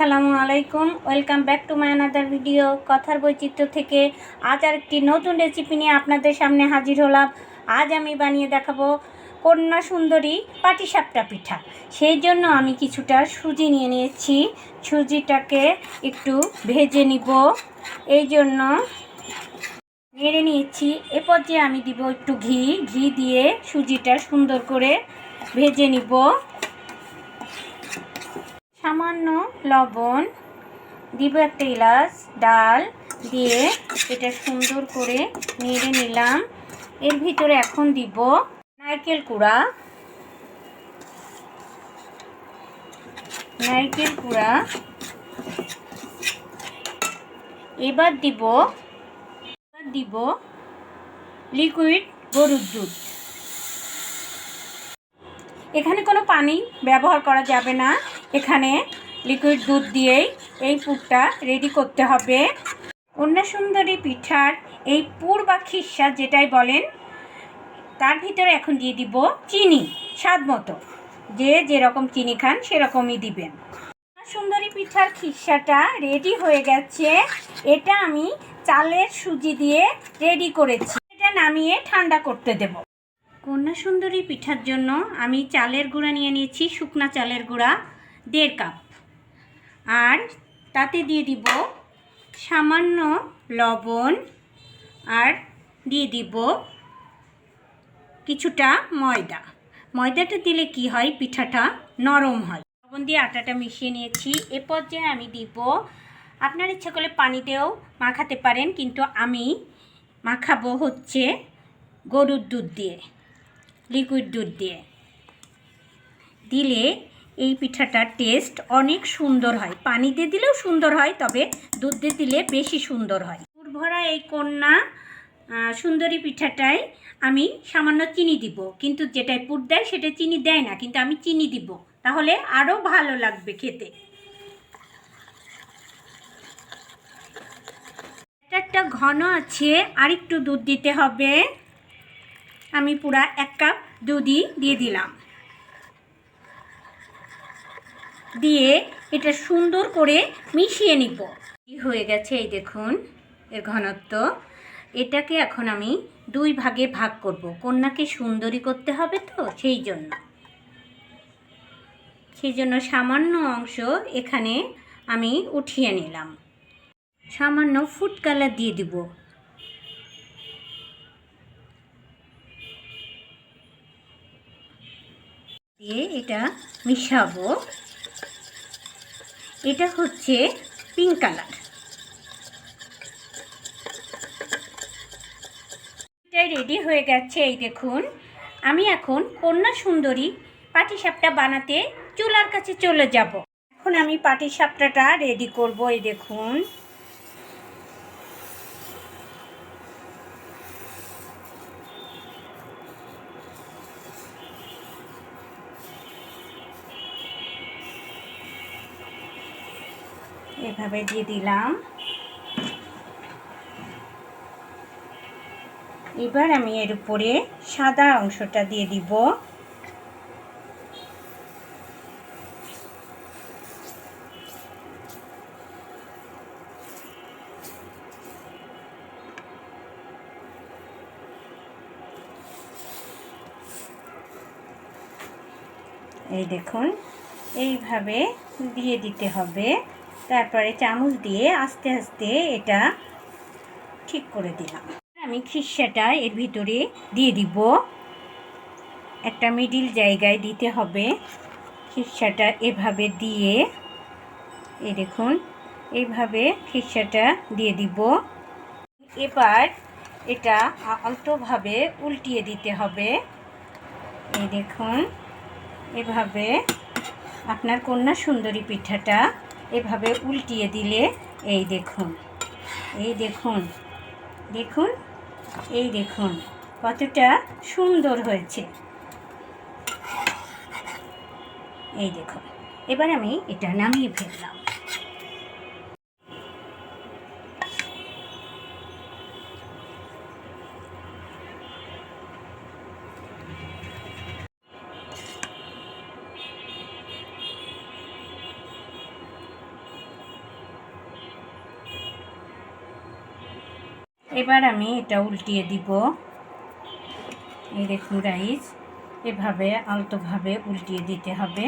আসসালামু আলাইকুম। Welcome back to my another video কথার বৈচিত্র্য থেকে আজ আর একটি নতুন রেসিপি নিয়ে আপনাদের সামনে হাজির হলাম। আজ আমি বানিয়ে দেখাবো কন্যা সুন্দরী পাটিসাপটা পিঠা। সেই জন্য আমি কিছুটা সুজি নিয়ে নিয়েছি। সুজিটাকে একটু ভেজে নিব। এই জন্য নেড়ে নিয়েছি। এ পর্যায়ে আমি দিব একটু ঘি। ঘি দিয়ে সুজিটা সুন্দর করে ভেজে নিব। সামান্য লবণ দিব একটা এলাচ, ডাল দিয়ে এটা সুন্দর করে নেড়ে নিলাম। এর ভিতরে এখন দিব নারকেল কুড়া। নারকেল কুড়া। এবার দিব এবার দিব লিকুইড গরুর দুধ। এখানে কোনো পানি ব্যবহার করা যাবে না। এখানে লিকুইড দুধ দিয়েই এই পুরটা রেডি করতে হবে। সুন্দরী পিঠার এই পুর বা খিসা যেটাই বলেন, তার ভিতরে এখন দিয়ে দিব চিনি, স্বাদ মতো। যে যেরকম চিনি খান সেরকমই দিবেন। সুন্দরী পিঠার খিসাটা রেডি হয়ে গেছে। এটা আমি চালের সুজি দিয়ে রেডি করেছি। এটা নামিয়ে ঠান্ডা করতে দেবো। কন্যা সুন্দরী পিঠার জন্য আমি চালের গুঁড়া নিয়ে নিয়েছি, শুকনা চালের গুঁড়া। দেড় কাপ। আর তাতে দিয়ে দিব সামান্য লবণ আর দিয়ে দিব কিছুটা ময়দা। ময়দাটা দিলে কি হয়? পিঠাটা নরম হয়। লবণ দিয়ে আটাটা মিশিয়ে নিয়েছি। এ পর্যায়ে আমি দিব, আপনার ইচ্ছা করলে পানি দিয়েও মাখাতে পারেন, কিন্তু আমি মাখাবো হচ্ছে গরুর দুধ দিয়ে, লিকুইড দুধ দিয়ে। দিলে এই পিঠাটার টেস্ট অনেক সুন্দর হয়। পানি দিয়ে দিলেও সুন্দর হয়, তবে দুধ দিয়ে দিলে বেশি সুন্দর হয়। ভরা এই কন্যা সুন্দরী পিঠাটায় আমি সামান্য চিনি দিব। কিন্তু যেটাই পুর দেয় সেটা চিনি দেয় না, কিন্তু আমি চিনি দিব। তাহলে আরও ভালো লাগবে খেতে। একটা ঘন আছে আর একটু দুধ দিতে হবে। আমি পুরা এক কাপ দুধই দিয়ে দিলাম। দিয়ে এটা সুন্দর করে মিশিয়ে নিব। কি হয়ে গেছে এই দেখুন, এর ঘনত্ব। এটাকে এখন আমি দুই ভাগে ভাগ করব। কন্যাকে সুন্দরী করতে হবে তো, সেই জন্য। সেই জন্য সামান্য অংশ এখানে আমি উঠিয়ে নিলাম। সামান্য ফুড কালার দিয়ে দিব। দিয়ে এটা মিশাবো। এটা হচ্ছে পিঙ্ক কালার এটাই রেডি হয়ে গেছে, এই দেখুন। আমি এখন কন্যা সুন্দরী পাটি সাপটা বানাতে চুলার কাছে চলে যাব। এখন আমি পাটিসাপটাটা রেডি করব, এই দেখুন। এভাবে দিয়ে দিলাম। এবার আমি এর উপরে সাদা অংশটা দিয়ে দিব। এই দেখুন, এইভাবে দিয়ে দিতে হবে। তারপরে চামচ দিয়ে আস্তে আস্তে এটা ঠিক করে দিলাম। আমি খিসাটা এর ভিতরে দিয়ে দিব। একটা মিডিল জায়গায় দিতে হবে। খিসাটা এভাবে দিয়ে, এই দেখুন, এইভাবে খিসাটা দিয়ে দিব। এবার এটা আলতোভাবে উল্টিয়ে দিতে হবে। এই দেখুন, এভাবে আপনার কন্যা সুন্দরী পিঠাটা এভাবে উল্টিয়ে দিলে এই দেখুন এই দেখুন দেখুন, এই দেখুন কতটা সুন্দর হয়েছে। এই দেখুন, এবার আমি এটা নামিয়ে ফেললাম। এবার আমি এটা উল্টিয়ে দিব। এই দেখুন গাইজ এভাবে আলতোভাবে উল্টিয়ে দিতে হবে।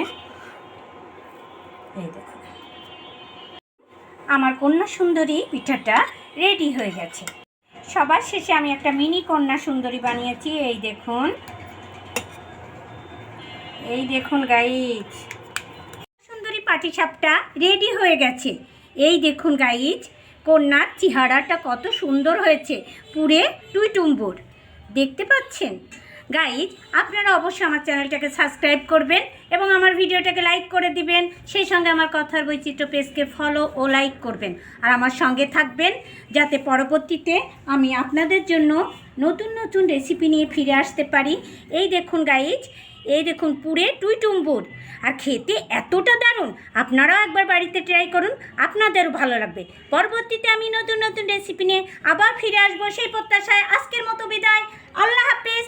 এই দেখুন। আমার কন্যা সুন্দরী পিঠাটা রেডি হয়ে গেছে। সবার শেষে আমি একটা মিনি কন্যা সুন্দরী বানিয়েছি, এই দেখুন। এই দেখুন গাইজ সুন্দরী পাটিসাপটা রেডি হয়ে গেছে। এই দেখুন গাইজ কন্যার চেহারাটা কত সুন্দর হয়েছে। পুরে টুই টুইটুম্বুর। দেখতে পাচ্ছেন? গাইজ আপনারা অবশ্যই আমার চ্যানেলটাকে সাবস্ক্রাইব করবেন এবং আমার ভিডিওটাকে লাইক করে দিবেন। সেই সঙ্গে আমার কথার বৈচিত্র্য পেজকে ফলো ও লাইক করবেন। আর আমার সঙ্গে থাকবেন যাতে পরবর্তীতে আমি আপনাদের জন্য নতুন নতুন রেসিপি নিয়ে ফিরে আসতে পারি। এই দেখুন গাইজ এই দেখুন পুরে টুইটুম্বুর। আর খেতে এতটা দারুণ, আপনারাও একবার বাড়িতে ট্রাই করুন, আপনাদেরও ভালো লাগবে। পরবর্তীতে আমি নতুন নতুন রেসিপি নিয়ে আবার ফিরে আসব সেই প্রত্যাশায় আজকের মতো বিদায়। আল্লাহ হাফেজ